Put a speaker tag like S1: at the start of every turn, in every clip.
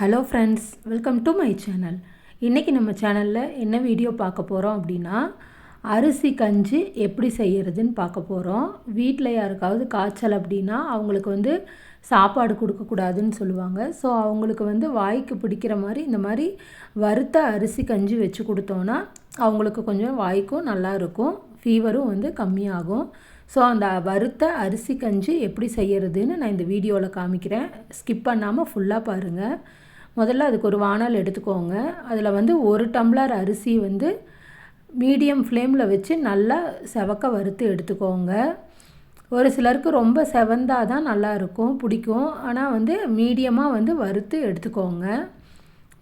S1: Hello friends welcome to my channel இன்றைக்கி நம்ம சேனலில் என்ன வீடியோ பார்க்க போகிறோம் அப்படின்னா அரிசி கஞ்சி எப்படி செய்கிறதுன்னு பார்க்க போகிறோம் வீட்டில் யாருக்காவது காய்ச்சல் அப்படின்னா அவங்களுக்கு வந்து சாப்பாடு கொடுக்கக்கூடாதுன்னு சொல்லுவாங்க. ஸோ அவங்களுக்கு வந்து வாய்க்கு பிடிக்கிற மாதிரி இந்த மாதிரி வறுத்த அரிசி கஞ்சி வச்சு கொடுத்தோன்னா அவங்களுக்கு கொஞ்சம் வாய்க்கும் நல்லா இருக்கும். ஃபீவரும் வந்து கம்மியாகும். ஸோ அந்த வறுத்த அரிசி கஞ்சி எப்படி செய்கிறதுன்னு நான் இந்த வீடியோவில் காமிக்கிறேன். ஸ்கிப் பண்ணாமல் ஃபுல்லாக பாருங்கள் முதல்ல அதுக்கு ஒரு வானல் எடுத்துக்கோங்க. அதில் வந்து ஒரு டம்ளர் அரிசி வந்து மீடியம் ஃப்ளேமில் வச்சு நல்லா செவக்க வறுத்து எடுத்துக்கோங்க. ஒரு சிலருக்கு ரொம்ப செவந்தால் தான் நல்லா இருக்கும் பிடிக்கும். ஆனால் வந்து மீடியமாக வந்து வறுத்து எடுத்துக்கோங்க.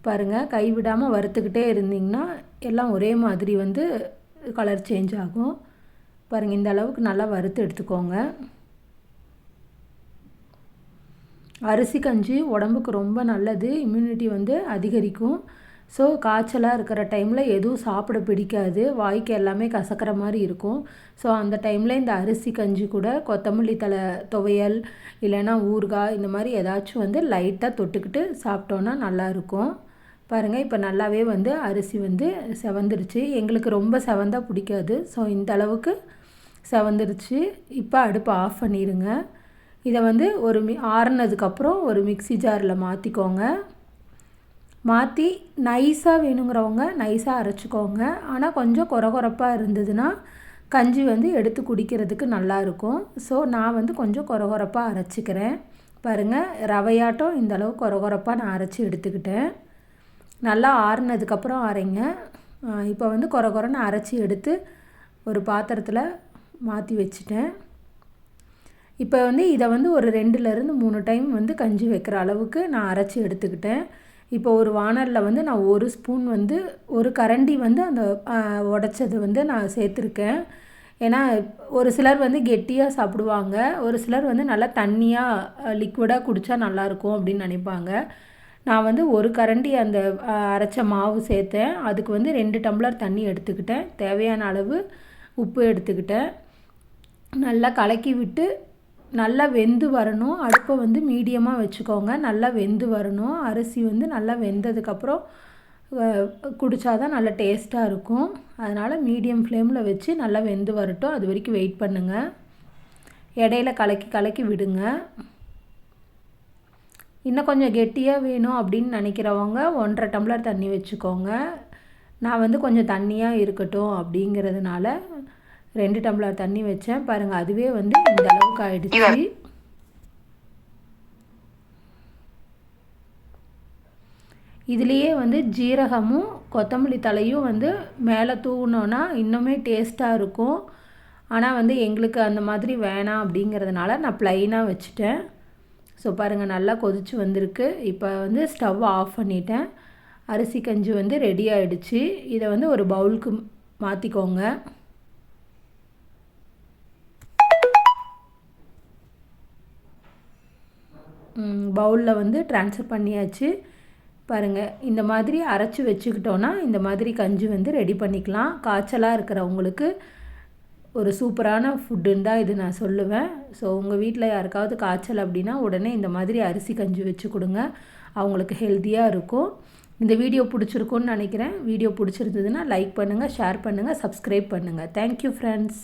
S1: பாருங்கள் கைவிடாமல் வறுத்துக்கிட்டே இருந்திங்கன்னா எல்லாம் ஒரே மாதிரி வந்து கலர் சேஞ்ச் ஆகும். பாருங்கள் இந்த அளவுக்கு நல்லா வறுத்து எடுத்துக்கோங்க. அரிசி கஞ்சி உடம்புக்கு ரொம்ப நல்லது இம்யூனிட்டி வந்து அதிகரிக்கும். ஸோ காய்ச்சலாக இருக்கிற டைமில் எதுவும் சாப்பிட பிடிக்காது. வாய்க்கு எல்லாமே கசக்கிற மாதிரி இருக்கும். ஸோ அந்த டைமில் இந்த அரிசி கஞ்சி கூட கொத்தமல்லி தலை துவையல் இல்லைன்னா ஊறுகாய் இந்த மாதிரி ஏதாச்சும் வந்து லைட்டாக தொட்டுக்கிட்டு சாப்பிட்டோன்னா நல்லாயிருக்கும் பாருங்கள் இப்போ நல்லாவே வந்து அரிசி வந்து செவந்துருச்சு. எங்களுக்கு ரொம்ப செவந்தால் பிடிக்காது. ஸோ இந்த அளவுக்கு செவந்துருச்சு. இப்போ அடுப்பை ஆஃப் பண்ணிடுங்க இதை வந்து ஒரு மி ஆறுனதுக்கப்புறம் ஒரு மிக்சி ஜாரில் மாற்றிக்கோங்க மாற்றி நைஸாக வேணுங்கிறவங்க நைஸாக அரைச்சிக்கோங்க. ஆனால் கொஞ்சம் குறகுறப்பாக இருந்ததுன்னா கஞ்சி வந்து எடுத்து குடிக்கிறதுக்கு நல்லாயிருக்கும். ஸோ நான் வந்து கொஞ்சம் குறகுறப்பாக அரைச்சிக்கிறேன். பாருங்கள் ரவையாட்டம் இந்த அளவு குறகுறப்பாக நான் அரைச்சி எடுத்துக்கிட்டேன். நல்லா ஆறுனதுக்கப்புறம் அரைங்க. இப்போ வந்து குறை குறைன்னு அரைச்சி எடுத்து ஒரு பாத்திரத்தில் மாற்றி வச்சுட்டேன். இப்போ வந்து இதை வந்து ஒரு ரெண்டுலேருந்து மூணு டைம் வந்து கஞ்சி வைக்கிற அளவுக்கு நான் அரைச்சி எடுத்துக்கிட்டேன். இப்போ ஒரு வானலில் வந்து நான் ஒரு ஸ்பூன் வந்து ஒரு கரண்டி வந்து அந்த உடச்சது வந்து நான் சேர்த்துருக்கேன். ஏன்னா ஒரு சிலர் வந்து கெட்டியாக சாப்பிடுவாங்க. ஒரு சிலர் வந்து நல்லா தண்ணியாக லிக்விடாக குடித்தா நல்லாயிருக்கும் அப்படின்னு நினைப்பாங்க. நான் வந்து ஒரு கரண்டி அந்த அரைச்ச மாவு சேர்த்தேன். அதுக்கு வந்து ரெண்டு டம்ளர் தண்ணி எடுத்துக்கிட்டேன். தேவையான அளவு உப்பு எடுத்துக்கிட்டேன். நல்லா கலக்கி விட்டு நல்லா வெந்து வரணும். அடுப்பை வந்து மீடியமாக வச்சுக்கோங்க. நல்லா வெந்து வரணும். அரிசி வந்து நல்லா வெந்ததுக்கப்புறம் குடித்தாதான் நல்லா டேஸ்ட்டாக இருக்கும். அதனால் மீடியம் ஃப்ளேமில் வச்சு நல்லா வெந்து வரட்டும். அது வரைக்கும் வெயிட் பண்ணுங்கள் இடையில கலக்கி கலக்கி விடுங்க. இன்னும் கொஞ்சம் கெட்டியாக வேணும் அப்படின்னு நினைக்கிறவங்க ஒன்றரை டம்ளர் தண்ணி வச்சுக்கோங்க. நான் வந்து கொஞ்சம் தண்ணியாக இருக்கட்டும் அப்படிங்கிறதுனால ரெண்டு டம்ளர் தண்ணி வச்சேன். பாருங்கள் அதுவே வந்து இந்த அளவுக்கு ஆயிடுச்சு. இதுலேயே வந்து ஜீரகமும் கொத்தமல்லி தலையும் வந்து மேலே தூவினோன்னா இன்னுமே டேஸ்ட்டாக இருக்கும். ஆனால் வந்து எங்களுக்கு அந்த மாதிரி வேணாம் அப்படிங்கிறதுனால நான் ப்ளைனாக வச்சுட்டேன். ஸோ பாருங்கள் நல்லா கொதிச்சு வந்திருக்கு. இப்போ வந்து ஸ்டவ் ஆஃப் பண்ணிட்டேன். அரிசி கஞ்சி வந்து ரெடி ஆகிடுச்சு இதை வந்து ஒரு பவுலுக்கு மாற்றிக்கோங்க பவுலில் வந்து ட்ரான்ஸ்ஃபர் பண்ணியாச்சு. பாருங்கள் இந்த மாதிரி அரைச்சி வச்சுக்கிட்டோன்னா இந்த மாதிரி கஞ்சி வந்து ரெடி பண்ணிக்கலாம். காய்ச்சலாக இருக்கிறவங்களுக்கு ஒரு சூப்பரான ஃபுட்டுன்னு தான் இது நான் சொல்லுவேன். ஸோ உங்கள் வீட்டில் யாருக்காவது காய்ச்சல் அப்படின்னா உடனே இந்த மாதிரி அரிசி கஞ்சி வச்சு கொடுங்க. அவங்களுக்கு ஹெல்த்தியாக இருக்கும். இந்த வீடியோ பிடிச்சிருக்குன்னு நினைக்கிறேன். வீடியோ பிடிச்சிருந்ததுன்னா லைக் பண்ணுங்கள் ஷேர் பண்ணுங்கள் சப்ஸ்கிரைப் பண்ணுங்கள் தேங்க்யூ ஃப்ரெண்ட்ஸ்